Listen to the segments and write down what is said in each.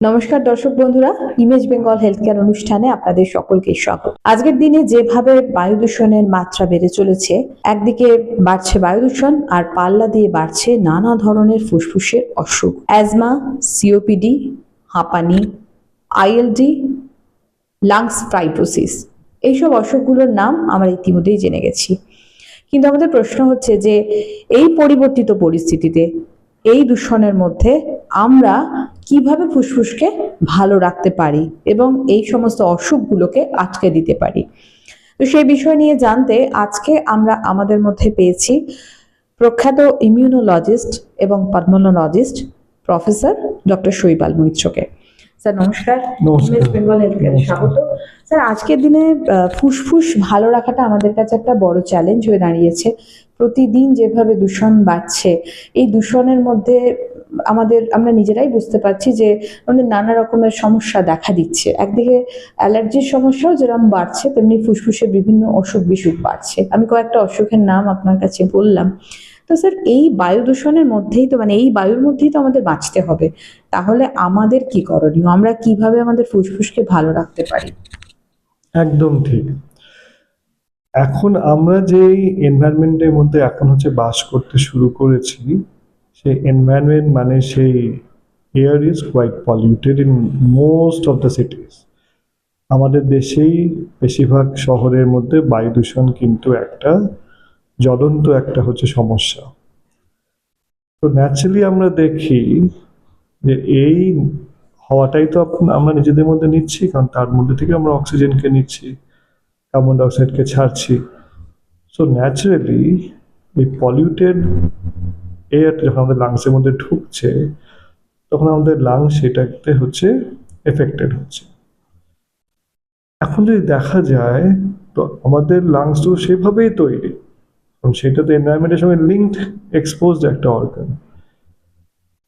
নমস্কার দর্শক বন্ধুরা, ইমেজ বেঙ্গল হেলথ কেয়ার অনুষ্ঠানে আপনাদের সকলকে স্বাগত। আজকের দিনে যেভাবে বায়ু দূষণের মাত্রা বেড়ে চলেছে, একদিকে বাড়ছে বায়ু দূষণ আর পাল্লা দিয়ে বাড়ছে নানা ধরনের ফুসফুসের অসুখ। অ্যাজমা সিওপিডি হাঁপানি আইএলডি লাংস ফাইব্রোসিস এইসব অসুখগুলোর নাম আমরা ইতিমধ্যেই জেনে গেছি। কিন্তু আমাদের প্রশ্ন হচ্ছে যে, এই পরিবর্তিত পরিস্থিতিতে এই দূষণের মধ্যে আমরা কীভাবে ফুসফুসকে ভালো রাখতে পারি এবং এই সমস্ত অসুখগুলোকে আটকে দিতে পারি? তো সেই বিষয় নিয়ে জানতে আজকে আমরা আমাদের মধ্যে পেয়েছি প্রখ্যাত ইমিউনোলজিস্ট এবং পালমোনোলজিস্ট প্রফেসর ডক্টর শৈবাল মৈত্রকে। স্যার নমস্কার। নমস্কার। স্বাগত। স্যার, আজকের দিনে ফুসফুস ভালো রাখাটা আমাদের কাছে একটা বড় চ্যালেঞ্জ হয়ে দাঁড়িয়েছে। প্রতিদিন যেভাবে দূষণ বাড়ছে, এই দূষণের মধ্যে আমাদের, আমরা নিজেরাই বুঝতে পারছি যে, আমাদের নানা রকমের সমস্যা দেখা দিচ্ছে। একদিকে অ্যালার্জির সমস্যাও যেরকম বাড়ছে, তেমনি ফুসফুসে বিভিন্ন অসুখ বিসুখ বাড়ছে। আমি কয়েকটা অসুখের নাম আপনার কাছে বললাম। তো স্যার, এই বায়ু দূষণের মধ্যেই তো মানে এই বায়ুর মধ্যেই তো আমাদের বাঁচতে হবে। তাহলে আমাদের কি করণীয়? আমরা কীভাবে আমাদের ফুসফুসকে ভালো রাখতে পারি? একদম ঠিক। এখন আমরা যেই এনভায়রনমেন্টের মধ্যে এখন হচ্ছে বাস করতে শুরু করেছি, সেই এনভায়রনমেন্ট মানে সেই air is quite polluted in most of the cities আমাদের দেশেই বেশিরভাগ শহরের মধ্যে বায়ু দূষণ কিন্তু একটা জ্বলন্ত একটা হচ্ছে সমস্যা। তো ন্যাচারালি আমরা দেখি যে এই হওয়াটাই তো আমরা নিজেদের মধ্যে নিচ্ছি, কারণ তার মধ্যে থেকে আমরা অক্সিজেনকে নিচ্ছি, কার্বন ডাইঅক্সাইডকে ছাড়ছি। সো ন্যাচারালি এই পলিউটেড এয়ারটা যখন আমাদের লাংসের মধ্যে ঢুকছে, তখন আমাদের লাংস সেটাতে হচ্ছে এফেক্টেড হচ্ছে। এখন যদি দেখা যায়, তো আমাদের লাংস তো সেভাবেই তৈরি। কারণ সেটা তো এনভায়রনমেন্টের সঙ্গে লিঙ্কড এক্সপোজড একটা অর্গান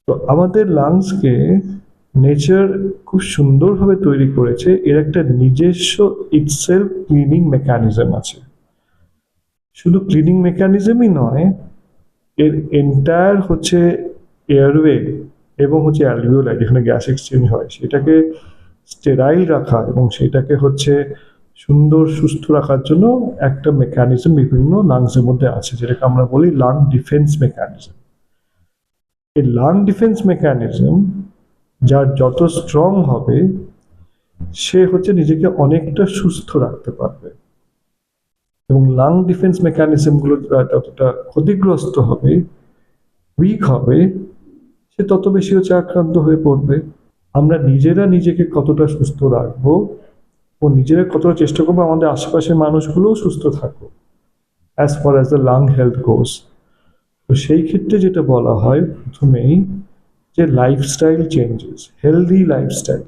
তো আমাদের লাংসকে নেচার খুব সুন্দরভাবে তৈরি করেছে। এর একটা নিজস্ব ইটসেলফ ক্লিনিং মেকানিজম আছে। শুধু ক্লিনিং মেকানিজমই নয়, এর এন্টায়ার হচ্ছে এয়ারওয়ে এবং হচ্ছে অ্যালভিওলাই যেখানে গ্যাস এক্সচেঞ্জ হয়, সেটাকে স্টেরাইল রাখা এবং সেটাকে হচ্ছে সুন্দর, সুস্থ রাখার জন্য একটা মেকানিজম বিভিন্ন লাংসের মধ্যে আছে, যেটাকে আমরা বলি লাং ডিফেন্স মেকানিজম এই লাং ডিফেন্স মেকানিজম যার যত স্ট্রং হবে, সে হচ্ছে নিজেকে অনেকটা সুস্থ রাখতে পারবে। এবং লাং ডিফেন্স মেকানিজমগুলো যতটা ক্ষতিগ্রস্ত হবে উইক হবে, সে তত বেশি হচ্ছে আক্রান্ত হয়ে পড়বে। আমরা নিজেরা নিজেকে কতটা সুস্থ রাখব ও নিজেরা কতটা চেষ্টা করব, আমাদের আশেপাশের মানুষগুলোও সুস্থ থাকুক as far as the lung health goes তো সেই ক্ষেত্রে যেটা বলা হয়, প্রথমেই যে lifestyle changes healthy lifestyle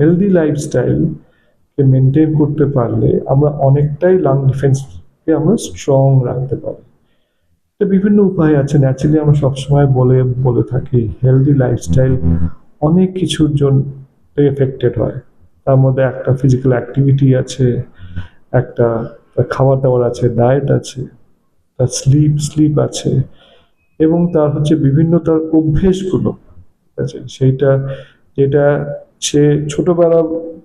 healthy লাইফস্টাইলকে maintain করতে পারলে আমরা অনেকটাই লাং ডিফেন্সকে আমরা স্ট্রং রাখতে পারি। তো বিভিন্ন উপায় আছে। ন্যাচারালি আমরা সবসময় বলে বলে থাকি হেলদি লাইফস্টাইল অনেক কিছুর জন্য এফেক্টেড হয়। তার মধ্যে একটা ফিজিক্যাল অ্যাক্টিভিটি আছে, একটা খাবার দাবার আছে ডায়েট আছে, তার স্লিপ স্লিপ আছে এবং তার হচ্ছে বিভিন্ন তার অভ্যেসগুলো, ঠিক আছে? সেইটা, যেটা সে ছোটবেলা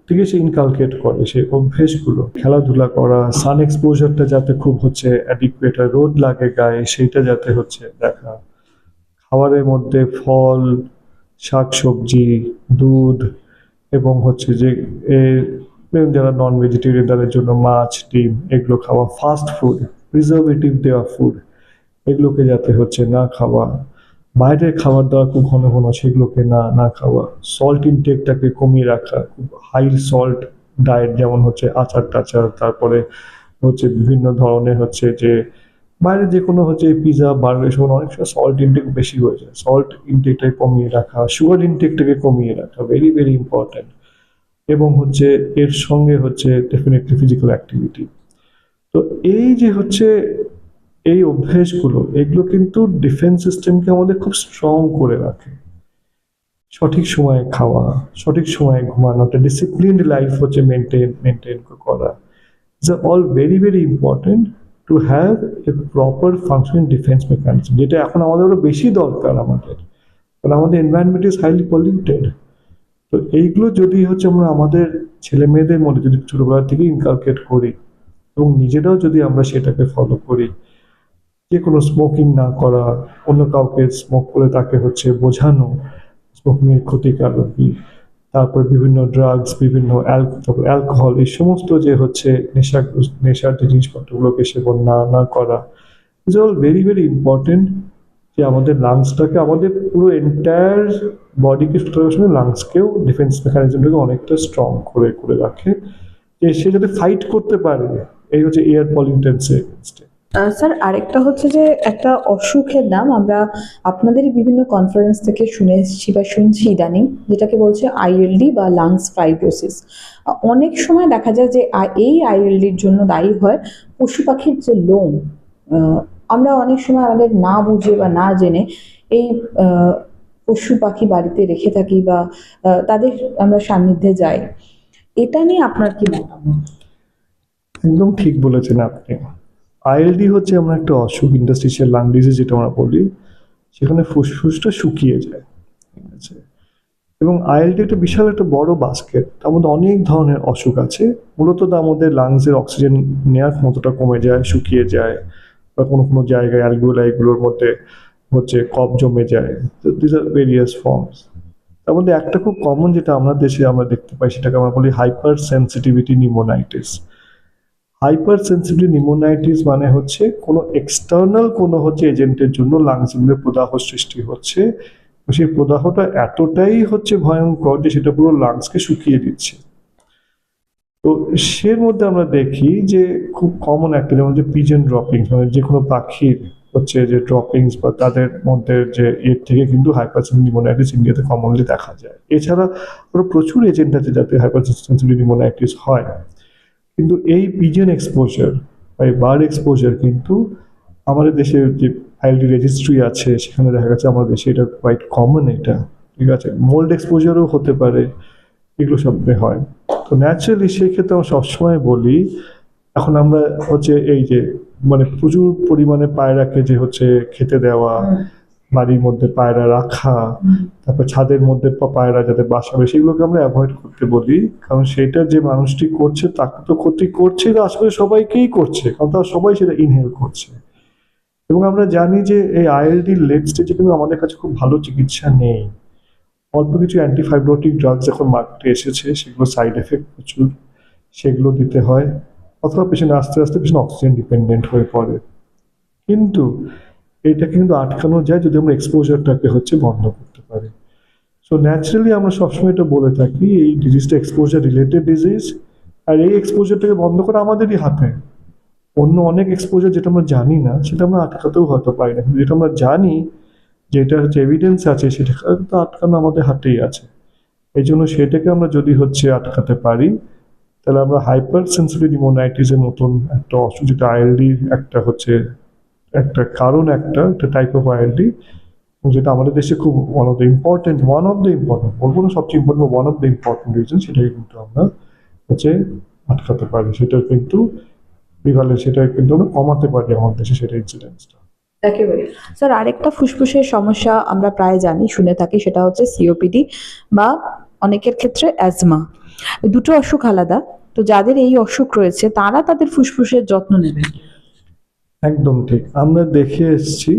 থেকে সে ইনকালকেট করে, সেই অভ্যেসগুলো। খেলাধুলা করা সান এক্সপোজারটা যাতে খুব হচ্ছে অ্যাডিকুয়েট হয়, রোদ লাগে গায়ে, সেইটা যাতে হচ্ছে দেখা। খাবারের মধ্যে ফল, শাকসবজি, দুধ এবং হচ্ছে যে যারা নন ভেজিটেরিয়ান তাদের জন্য মাছ, ডিম, এগুলো খাওয়া ফাস্ট ফুড প্রিজারভেটিভ দেওয়া ফুড এগুলোকে যাতে হচ্ছে না খাওয়া। বাইরের খাবার দাবার খুব ঘন ঘন সেগুলোকে না না খাওয়া। সল্ট ইনটেকটাকে কমিয়ে রাখা, খুব হাই সল্ট ডায়েট যেমন হচ্ছে আচার টাচার, তারপরে হচ্ছে বিভিন্ন ধরনের হচ্ছে যে বাইরে যে কোনো হচ্ছে পিৎজা বার্গার এসব অনেক সময় সল্ট ইনটেক বেশি হয়ে যায়। সল্ট ইনটেকটাকে কমিয়ে রাখা সুগার ইনটেকটাকে কমিয়ে রাখা ভেরি ভেরি ইম্পর্ট্যান্ট এবং হচ্ছে এর সঙ্গে হচ্ছে ডেফিনেটলি ফিজিক্যাল অ্যাক্টিভিটি তো এই যে হচ্ছে এই অভ্যেসগুলো, এগুলো কিন্তু ডিফেন্স সিস্টেমকে আমাদের খুব স্ট্রং করে রাখে। সঠিক সময়ে খাওয়া, সঠিক সময়ে ঘুমানো, একটা ডিসিপ্লিনড লাইফ হচ্ছে মেনটেন মেনটেন করা। It's all very very important to have a proper functioning defence mechanism যেটা এখন আমাদের বেশি দরকার আমাদের। কারণ আমাদের এনভায়রনমেন্ট ইজ হাইলি পলিউটেড তো এইগুলো যদি হচ্ছে আমরা আমাদের ছেলে মেয়েদের মধ্যে যদি ছোটবেলা থেকে ইনকালকেট করি, এবং নিজেরাও যদি আমরা সেটাকে ফলো করি যে কোনো স্মোকিং না করা, অন্য কাউকে স্মোক করে তাকে হচ্ছে বোঝানো স্মোকিং এর ক্ষতিকারক কি? তারপর বিভিন্ন ড্রাগস বিভিন্ন অ্যালকোহল এই সমস্ত যে হচ্ছে নেশা, নেশার যে জিনিসপত্রগুলোকে সেবন না না করা is all very very important যে আমাদের লাংসটাকে আমাদের পুরো এন্টায়ার বডিকে সুতরাং সঙ্গে লাংসকেও ডিফেন্স মেকানিজমটাকে অনেকটা স্ট্রং করে করে রাখে। যে সে যাতে ফাইট করতে পারে, এই হচ্ছে এয়ার পলিউটেন্সের এগেনস্টে স্যার, আরেকটা হচ্ছে যে একটা অসুখের নাম আমরা আপনাদের বিভিন্ন কনফারেন্স থেকে শুনে এসেছি বা শুনছি ইদানিং, যেটাকে বলছে আইএলডি বা লাংস ফাইব্রোসিস অনেক সময় দেখা যায় যে এই আইএলডির জন্য দায়ী হয় পশু পাখির যে লোম। আমরা অনেক সময় আমাদের না বুঝে বা না জেনে এই পশু পাখি বাড়িতে রেখে থাকি বা তাদের আমরা সান্নিধ্যে যাই। এটা নিয়ে আপনার কি মতামত? একদম ঠিক বলেছেন আপনি। আইএলডি হচ্ছে আমরা একটা অসুখ ইন্ডাস্ট্রিয়াল লাং ডিজিজ যেটা আমরা বলি, সেখানে ফুসফুসটা শুকিয়ে যায়, ঠিক আছে? এবং আইএলডি একটা বিশাল একটা বড় বাস্কেট তার মধ্যে অনেক ধরনের অসুখ আছে। মূলত তার মধ্যে লাংসের অক্সিজেন নেওয়ার ক্ষমতাটা কমে যায়, শুকিয়ে যায়, বা কোনো কোনো জায়গায় অ্যালগুলাইগুলোর মধ্যে হচ্ছে কফ জমে যায়। দিস আর ভেরিয়াস ফর্মস তার মধ্যে একটা খুব কমন যেটা আমরা দেশে আমরা দেখতে পাই, সেটাকে আমরা বলি hyper sensitivity pneumonitis hyper sensitive pneumonitis মানে হচ্ছে কোনো এক্সটার্নাল কোনো হচ্ছে এজেন্টের জন্য লাংসগুলো প্রদাহ সৃষ্টি হচ্ছে। সেই প্রদাহটা এতটাই হচ্ছে ভয়ঙ্কর যে সেটা পুরো লাংসকে শুকিয়ে দিচ্ছে। তো সের মধ্যে আমরা দেখি যে খুব কমন একটা যেমন যে পিজন ড্রপিং মানে যে কোনো পাখির হচ্ছে যে ড্রপিংস বা তাদের মধ্যে যে এর থেকে কিন্তু হাইপারসেন্সিটিভ নিউমোনাইটিস ইন্ডিয়াতে কমনলি দেখা যায়। এছাড়া আরও প্রচুর এজেন্ট আছে যাতে হাইপারসেন্সিটিভ নিউমোনাইটিস হয়। কিন্তু এই পিজন এক্সপোজার বা বার্ড এক্সপোজার কিন্তু আমাদের দেশে যে আইএলডি রেজিস্ট্রি আছে, সেখানে দেখা গেছে আমাদের দেশে এটা কোয়াইট কমন এটা, ঠিক আছে? মোল্ড এক্সপোজারও হতে পারে, এগুলো সব হয়। তো ন্যাচারালি সেই ক্ষেত্রে আমরা সবসময় বলি, এখন আমরা হচ্ছে এই যে মানে প্রচুর পরিমাণে পায়রাকে যে হচ্ছে খেতে দেওয়া বাড়ির মধ্যে পায়রা রাখা তারপর ছাদের মধ্যে পায়রা যাতে বাসা হবে সেগুলোকে আমরা অ্যাভয়েড করতে বলি। কারণ সেটা যে মানুষটি করছে তাকে তো ক্ষতি করছে না আসলে সবাইকেই করছে। কারণ তারা সবাই সেটা ইনহেল করছে। এবং আমরা জানি যে এই আইএলডি লেট স্টেজে কিন্তু আমাদের কাছে খুব ভালো চিকিৎসা নেই। অল্প কিছু অ্যান্টিফাইব্রোটিক ড্রাগস এখন মার্কেটে এসেছে সেগুলো সাইড এফেক্ট প্রচুর সেগুলো দিতে হয়। অথবা পেশেন্ট আস্তে আস্তে পেশেন্ট অক্সিজেন ডিপেন্ডেন্ট হয়ে পড়ে। কিন্তু এটা কিন্তু আটকানো যায় যদি আমরা এক্সপোজারটাকে হচ্ছে বন্ধ করতে পারি। সো ন্যাচারালি আমরা সবসময় এটা বলে থাকি, এই ডিজিজটা এক্সপোজার রিলেটেড ডিজিজ আর এই এক্সপোজারটাকে বন্ধ করা আমাদেরই হাতে। অন্য অনেক এক্সপোজার যেটা আমরা জানি না, সেটা আমরা আটকাতেও হয়তো পারি না। যেটা আমরা জানি যেটা হচ্ছে এভিডেন্স আছে, সেটা তো আটকানো আমাদের হাতেই আছে। এই জন্য সেটাকে আমরা যদি হচ্ছে আটকাতে পারি, তাহলে আমরা হাইপার সেন্সিটিভ ইমোনাইটিসের মতন একটা অসুখ, যেটা আইএলডি একটা হচ্ছে একটা কারণ, একটা একটা টাইপ অফ আইএলডি যেটা আমাদের দেশে খুব one of the important one of the important বলব না সবচেয়ে important one of the important reason সেটাই কিন্তু আমরা হচ্ছে আটকাতে পারি। সেটা কিন্তু বিভালে সেটা কিন্তু আমরা কমাতে পারি আমাদের দেশে সেটা ইনসিডেন্সটা স্যার, আরেকটা ফুসফুসের সমস্যা আমরা প্রায় জানি, শুনে থাকি, সেটা হচ্ছে সিওপিডি বা অনেকের ক্ষেত্রে অ্যাজমা দুটো অসুখ আলাদা, তো যাদের এই অসুখ রয়েছে, তারা তাদের ফুসফুসের যত্ন নেবেন। একদম ঠিক। আমরা দেখে এসেছি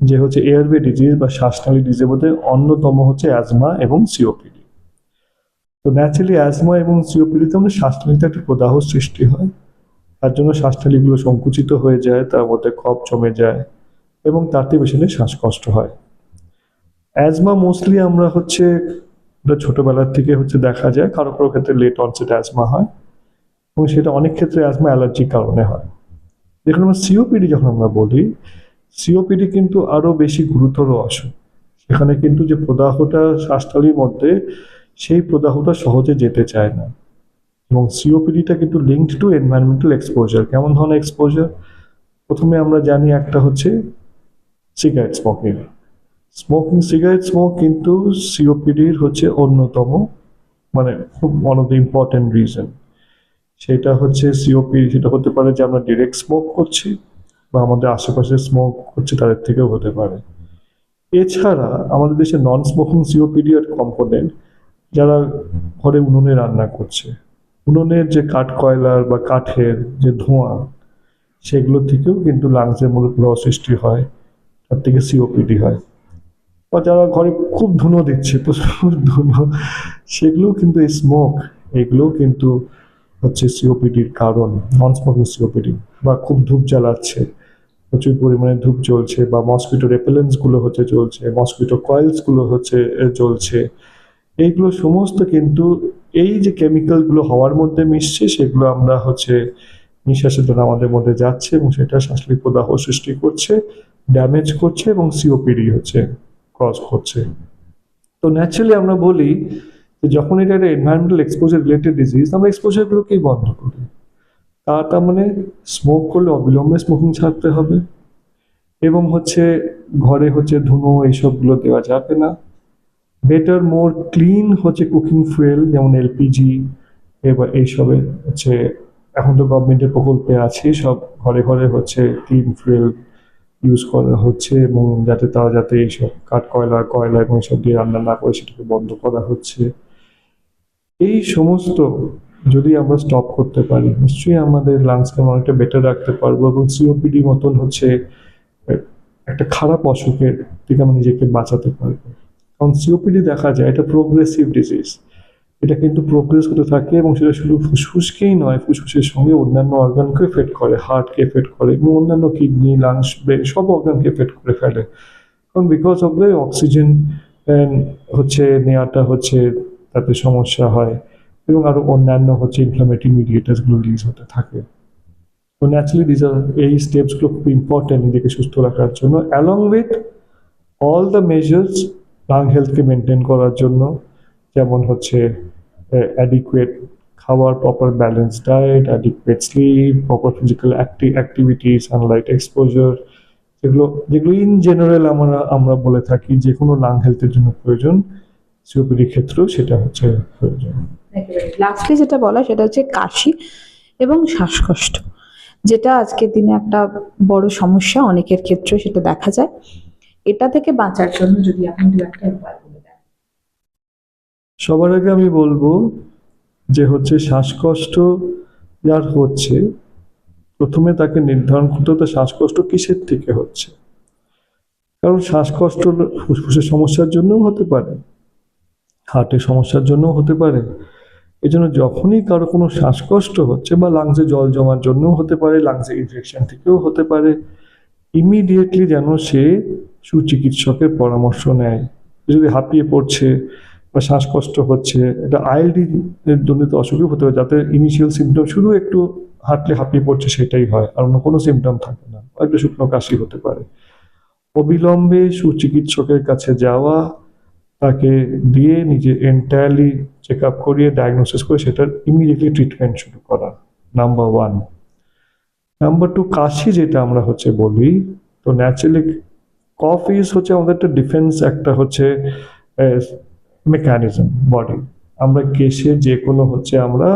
যে হচ্ছে এয়ারওয়ে ডিজিজ বা শ্বাসনালী ডিজিজের মধ্যে অন্যতম হচ্ছে অ্যাজমা এবং সিওপিডি তো ন্যাচারালি অ্যাজমা এবং সিওপিডিতে আমাদের শ্বাসনালীতে একটা প্রদাহ সৃষ্টি হয়। তার জন্য শ্বাসনালীগুলো সংকুচিত হয়ে যায়, তার মধ্যে কফ জমে যায় এবং তাতে পেশেন্টের শ্বাসকষ্ট হয়। অ্যাজমা মোস্টলি আমরা হচ্ছে ছোটবেলার থেকে হচ্ছে দেখা যায়। কারও কারও ক্ষেত্রে লেট অনসেট অ্যাজমা হয় এবং সেটা অনেক ক্ষেত্রে অ্যাজমা অ্যালার্জির কারণে হয়। যখন আমরা সিওপিডি যখন আমরা বলি সিওপিডি কিন্তু আরও বেশি গুরুতর অসুখ সেখানে কিন্তু যে প্রদাহটা শ্বাসনালীর মধ্যে, সেই প্রদাহটা সহজে যেতে চায় না। এবং সিওপিডিটা কিন্তু লিঙ্কড টু এনভায়রনমেন্টাল এক্সপোজার কেমন ধরনের এক্সপোজার প্রথমে আমরা জানি একটা হচ্ছে cigarette smoking smoking cigarette smoke কিন্তু সিওপিডির হচ্ছে অন্যতম মানে খুব one of the important reason সেটা হচ্ছে সিওপি সেটা হতে পারে যে আমরা ডিরেক্ট স্মোক করছি বা আমাদের আশেপাশে স্মোক হচ্ছে তাদের থেকেও হতে পারে। এছাড়া আমাদের দেশে নন স্মোকিং সিওপিডি আর কম্পোনেন্ট যারা ঘরে উনুনে রান্না করছে, উনুনের যে কাঠ কয়লার বা কাঠের যে ধোঁয়া, সেগুলো থেকেও কিন্তু লাংসের মধ্যে প্রবাহ সৃষ্টি হয়, তার থেকে সিওপিডি হয়। বা যারা ঘরে খুব ধুনো দিচ্ছে, প্রচুর ধুনো, সেগুলোও কিন্তু এই স্মোক এগুলোও কিন্তু হচ্ছে সিওপিডির কারণ নন স্মোকিং সিওপিডি বা খুব ধূপ জ্বালাচ্ছে, প্রচুর পরিমাণে ধূপ জ্বলছে, বা মসকিটো রেপেলেন্সগুলো হচ্ছে চলছে মসকিটো কয়েলসগুলো হচ্ছে জ্বলছে। এইগুলো সমস্ত কিন্তু এই যে কেমিক্যালগুলো হওয়ার মধ্যে মিশছে, সেগুলো আমরা হচ্ছে নিঃশ্বাসের দ্বারা আমাদের মধ্যে যাচ্ছে এবং সেটা শ্বাসলিক প্রদাহ সৃষ্টি করছে ড্যামেজ করছে এবং সিওপিডি হচ্ছে ক্রস করছে তো ন্যাচারালি আমরা বলি যে যখন এটা একটা এনভায়রনমেন্টাল এক্সপোজার রিলেটেড ডিজিজ আমরা এক্সপোজারগুলোকেই বন্ধ করি। তার তার মানে স্মোক করলে অবিলম্বে স্মোকিং ছাড়তে হবে এবং হচ্ছে ঘরে হচ্ছে ধুনো এইসবগুলো দেওয়া যাবে না। বেটার মোর ক্লিন হচ্ছে কুকিং ফুয়েল যেমন এলপিজি এবার এইসবে হচ্ছে এখন তো গভর্নমেন্টের প্রকল্পে আছে, সব ঘরে ঘরে হচ্ছে ক্লিন ফুয়েল ইউজ করা হচ্ছে এবং যাতে তারা যাতে এইসব কাঠ, কয়লা কয়লা এবং এইসব দিয়ে রান্না না করে সেটাকে বন্ধ করা হচ্ছে। এই সমস্ত যদি আমরা স্টপ করতে পারি, নিশ্চয়ই আমাদের লাংসকে আমরা অনেকটা বেটার রাখতে পারব এবং সিওপিডি মতন হচ্ছে একটা খারাপ অসুখের থেকে আমরা নিজেকে বাঁচাতে পারব। কারণ সিওপিডি দেখা যায়, এটা প্রোগ্রেসিভ ডিজিজ এটা কিন্তু প্রোগ্রেস হতে থাকে এবং সেটা শুধু ফুসফুসকেই নয়, ফুসফুসের সঙ্গে অন্যান্য অর্গানকে এফেক্ট করে হার্টকে এফেক্ট করে, এবং অন্যান্য কিডনি লাংস ব্রেন সব অর্গানকে এফেক্ট করে ফেলে। কারণ বিকজ অফ দ্য অক্সিজেন হচ্ছে নেওয়াটা হচ্ছে তাতে সমস্যা হয় এবং আরও অন্যান্য হচ্ছে ইনফ্লামেটরি মিডিয়েটার্সগুলো রিলিজ হতে থাকে। তো ন্যাচারালি দিজ আর এই স্টেপসগুলো খুব ইম্পর্টেন্ট নিজেকে সুস্থ রাখার জন্য along with all the measures lung হেলথকে maintain করার জন্য, যেমন হচ্ছে অ্যাডিকুয়েট খাওয়ার proper balance diet adequate sleep proper physical activity sunlight exposure যেগুলো যেগুলো ইন জেনারেল আমরা আমরা বলে থাকি যে কোনো লাং হেলথের জন্য প্রয়োজন। সিওপিডি ক্ষেত্রেও সেটা হচ্ছে প্রয়োজন। লাস্টলি যেটা বলা সেটা হচ্ছে কাশি এবং শ্বাসকষ্ট যেটা আজকের দিনে একটা বড় সমস্যা অনেকের ক্ষেত্রে সেটা দেখা যায়। এটা থেকে বাঁচার জন্য যদি আপনি দু একটা উপায় বলে দেন। সবার আগে আমি বলব যে হচ্ছে শ্বাসকষ্ট যার হচ্ছে প্রথমে তাকে নির্ধারণ করতে হবে শ্বাসকষ্ট কিসের থেকে হচ্ছে। কারণ শ্বাসকষ্ট ফুসফুসের সমস্যার জন্যও হতে পারে। হার্টের সমস্যার জন্যও হতে পারে। এই জন্য যখনই কারও কোনো শ্বাসকষ্ট হচ্ছে বা লাংসে জল জমার জন্যও হতে পারে লাংসে ইনফেকশন থেকেও হতে পারে ইমিডিয়েটলি যেন সে সুচিকিৎসকের পরামর্শ নেয়। যদি হাঁপিয়ে পড়ছে বা শ্বাসকষ্ট হচ্ছে, এটা আইএলডি এর জনিত অসুখও হতে পারে, যাতে ইনিশিয়াল সিমটম শুধু একটু হাঁটলে হাঁপিয়ে পড়ছে সেটাই হয়, আর অন্য কোনো সিমটম থাকে না একটা শুকনো কাশি হতে পারে। অবিলম্বে সুচিকিৎসকের কাছে যাওয়া তাকে দিয়ে নিজে এন্টায়ারলি চেক আপ করিয়ে ডায়াগনোসিস করে সেটার ইমিডিয়েটলি ট্রিটমেন্ট শুরু করা নাম্বার ওয়ান নাম্বার টু কাশি যেটা আমরা হচ্ছে বলি, তো ন্যাচারালি কফ ইজ হচ্ছে আমাদের একটা ডিফেন্স একটা হচ্ছে মেকানিজম বডি আমরা কেসে যে কোনো হচ্ছে আমরা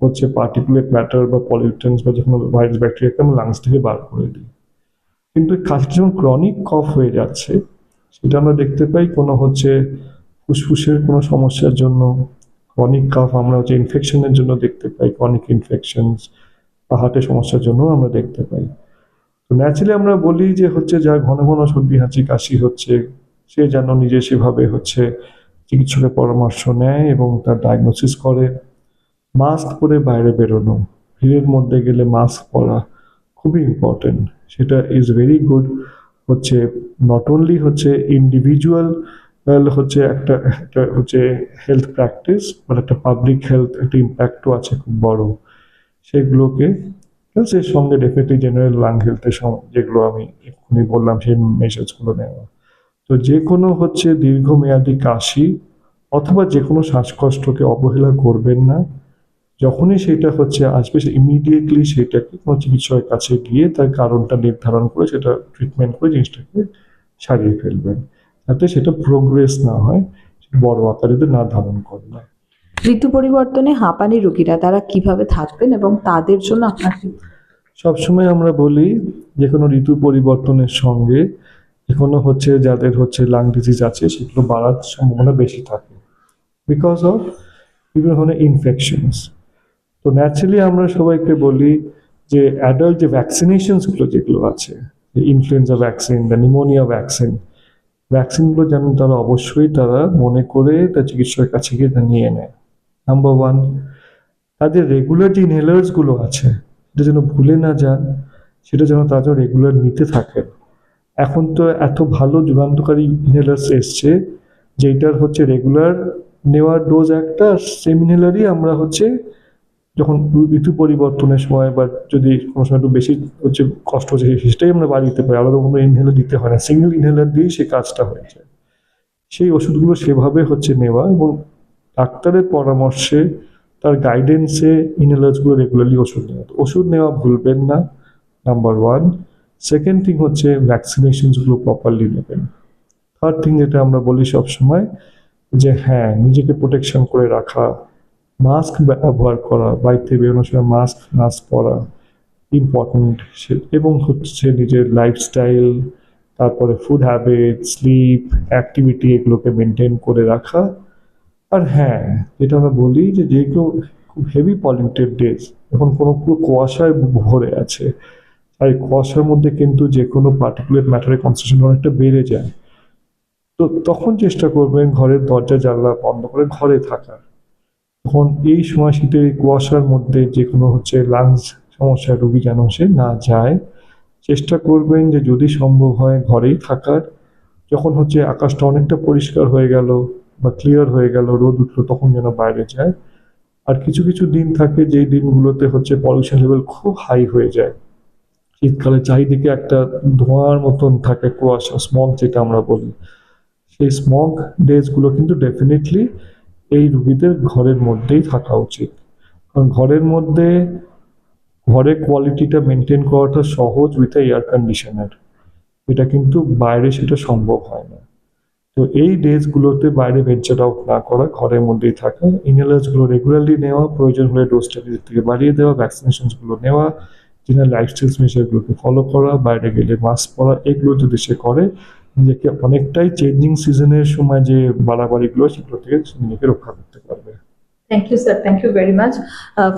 হচ্ছে পার্টিকুলেট ম্যাটার বা পলিউটেন্স বা যে কোনো ভাইরাস ব্যাকটেরিয়াকে আমরা লাংস থেকে বার করে দিই। কিন্তু কাশিটা যখন ক্রনিক কফ হয়ে যাচ্ছে সেটা আমরা দেখতে পাই কোনো হচ্ছে ফুসফুসের কোনো সমস্যার জন্য ক্রনিক কাফ আমরা হচ্ছে ইনফেকশনের জন্য দেখতে পাই ক্রনিক ইনফেকশনস বা হার্টের সমস্যার জন্য আমরা দেখতে পাই। তো ন্যাচারালি আমরা বলি যে হচ্ছে যার ঘন ঘন সর্দি, হাঁচি, কাশি হচ্ছে, সে যেন নিজে সেভাবে হচ্ছে চিকিৎসকের পরামর্শ নেয় এবং তার ডায়াগনোসিস করে। মাস্ক পরে বাইরে বেরোনো, ভিড়ের মধ্যে গেলে মাস্ক পরা খুবই ইম্পর্টেন্ট সেটা ইজ ভেরি গুড হচ্ছে নট অনলি হচ্ছে ইন্ডিভিজুয়াল হচ্ছে একটা একটা হচ্ছে হেলথ প্র্যাকটিস মানে একটা পাবলিক হেলথ একটা ইম্প্যাক্টও আছে খুব বড়। সেগুলোকে প্লাস এর সঙ্গে ডেফিনেটলি জেনারেল লাং হেলথের যেগুলো আমি এক্ষুনি বললাম, সেই মেসেজগুলো নেওয়া। তো যে কোনো হচ্ছে দীর্ঘমেয়াদী কাশি, অথবা যে কোনো শ্বাসকষ্টকে অবহেলা করবেন না যখনই সেটা হচ্ছে আসবে সে ইমিডিয়েটলি সেটাকে কোনো চিকিৎসকের কাছে গিয়ে তার কারণটা নির্ধারণ করে সেটা ট্রিটমেন্ট করে জিনিসটাকে সারিয়ে ফেলবেন। যাতে সেটা প্রোগ্রেস না হয় বড় আকারেতে না ধারণ করে। না ঋতু পরিবর্তনে হাঁপানি রোগীরা তারা কীভাবে থাকবেন এবং তাদের জন্য আপনার সবসময় আমরা বলি যে কোনো ঋতু পরিবর্তনের সঙ্গে যে কোনো হচ্ছে যাদের হচ্ছে লাং ডিজিজ আছে সেগুলো বাড়ার সম্ভাবনা বেশি থাকে। বিকজ অফ বিভিন্ন ধরনের ইনফেকশনস তো ন্যাচারালি আমরা সবাইকে বলি যে অ্যাডাল্ট যে ভ্যাকসিনেশনসগুলো যেগুলো আছে ইনফ্লুয়েঞ্জা ভ্যাকসিন বা নিউমোনিয়া ভ্যাকসিন ভ্যাকসিনগুলো যেন তারা অবশ্যই তারা মনে করে তার চিকিৎসকের কাছে গিয়ে তা নিয়ে নেয়। নাম্বার ওয়ান তাদের রেগুলার যে ইনহেলার্সগুলো আছে সেটা যেন ভুলে না যান, সেটা যেন তারা যেন রেগুলার নিতে থাকেন। এখন তো এত ভালো যুগান্তকারী ইনহেলার্স এসছে যেটার হচ্ছে রেগুলার নেওয়ার ডোজ একটা সেম ইনহেলারই আমরা হচ্ছে যখন ঋতু পরিবর্তনের সময় বা যদি কোনো সময় একটু বেশি হচ্ছে, কষ্ট হচ্ছে সেটাই আমরা বাড়ি দিতে পারি। আলাদা কোনো ইনহেলার দিতে হয় না। সিঙ্গেল ইনহেলার দিয়েই সেই কাজটা হয়ে যায়। সেই ওষুধগুলো সেভাবে হচ্ছে নেওয়া এবং ডাক্তারের পরামর্শে তার গাইডেন্সে ইনহেলার্সগুলো রেগুলারলি ওষুধ নেওয়া। ওষুধ নেওয়া ভুলবেন না নাম্বার ওয়ান সেকেন্ড থিং হচ্ছে ভ্যাকসিনেশনসগুলো প্রপারলি নেবেন। থার্ড থিং যেটা আমরা বলি সব সময় যে হ্যাঁ নিজেকে প্রোটেকশন করে রাখা মাস্ক ব্যবহার করা বাইক থেকে বেরোনোর সময় মাস্ক মাস্ক পরা ইম্পর্টেন্ট এবং হচ্ছে নিজের লাইফস্টাইল তারপরে ফুড হ্যাবিট স্লিপ অ্যাক্টিভিটি এগুলোকে মেনটেন করে রাখা। আর হ্যাঁ যেটা আমরা বলি যে যে কেউ খুব হেভি পলিউটেড ডেজ এখন কোনো পুরো কুয়াশায় ভরে আছে। আর এই কুয়াশার মধ্যে কিন্তু যে কোনো পার্টিকুলার ম্যাটারের কনসেশন অনেকটা বেড়ে যায়। তো তখন চেষ্টা করবেন ঘরের দরজা জানলা বন্ধ করে ঘরে থাকার। তখন এই সময় এই কুয়াশার মধ্যে যে কোনো হচ্ছে লাংস সমস্যা, রোগী যেন সে না যায়, চেষ্টা করবেন যে যদি সম্ভব হয় ঘরেই থাকার। যখন হচ্ছে আকাশটা অনেকটা পরিষ্কার হয়ে গেল বা ক্লিয়ার হয়ে গেল, রোদ উঠল, তখন যেন বাইরে যায়। আর কিছু কিছু দিন থাকে যেই দিনগুলোতে হচ্ছে পলিউশন লেভেল খুব হাই হয়ে যায়। শীতকালে চারিদিকে একটা ধোঁয়ার মতন থাকে কুয়াশা স্মগ যেটা আমরা বলি। সেই স্মগ ডেজগুলো কিন্তু ডেফিনেটলি এই রুগীদের ঘরের মধ্যেই থাকা উচিত। কারণ ঘরের মধ্যে ঘরের কোয়ালিটিটা মেনটেন করাটা সহজ উইথ এয়ার কন্ডিশনার এটা কিন্তু বাইরে সেটা সম্ভব হয় না। তো এই ডেজগুলোতে বাইরে ভেঞ্চার আউট না করা, ঘরের মধ্যেই থাকা ইনহেলার্সগুলো রেগুলারলি নেওয়া, প্রয়োজন হলে ডোজটা নিজের থেকে বাড়িয়ে দেওয়া ভ্যাকসিনেশনসগুলো নেওয়া যেটা লাইফস্টাইল মেশারগুলোকে ফলো করা, বাইরে গেলে মাস্ক পরা, এগুলো যদি সে করে নিজেকে অনেকটাই চেঞ্জিং সিজনের সময় যে বাড়াবাড়িগুলো, সেগুলো থেকে নিজেকে রক্ষা করতে পারবে। Thank you sir thank you very much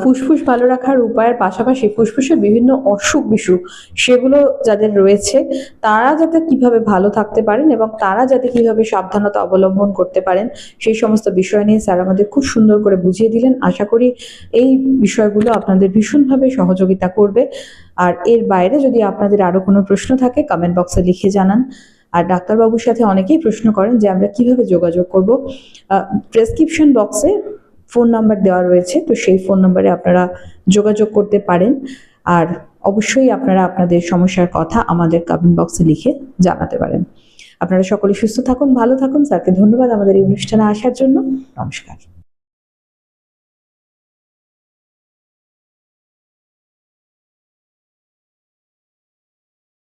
ফুসফুস ভালো রাখার উপায়ের পাশাপাশি ফুসফুসের বিভিন্ন অসুখ বিসুখ, সেগুলো যাদের রয়েছে, তারা যাতে কীভাবে ভালো থাকতে পারেন এবং তারা যাতে কীভাবে সাবধানতা অবলম্বন করতে পারেন, সেই সমস্ত বিষয় নিয়ে স্যার আমাদের খুব সুন্দর করে বুঝিয়ে দিলেন। আশা করি এই বিষয়গুলো আপনাদের ভীষণভাবে সহযোগিতা করবে। আর এর বাইরে যদি আপনাদের আরও কোনো প্রশ্ন থাকে কমেন্ট বক্সে লিখে জানান। আর ডাক্তারবাবুর সাথে অনেকেই প্রশ্ন করেন যে আমরা কীভাবে যোগাযোগ করব। প্রেসক্রিপশন বক্সে ফোন নাম্বার দেওয়া রয়েছে, তো সেই ফোন নাম্বারে আপনারা যোগাযোগ করতে পারেন। আর অবশ্যই আপনারা আপনাদের সমস্যার কথা আমাদের কমেন্ট বক্সে লিখে জানাতে পারেন। আপনারা সকলে সুস্থ থাকুন, ভালো থাকুন। স্যারকে ধন্যবাদ আমাদের এই অনুষ্ঠানে আসার জন্য। নমস্কার।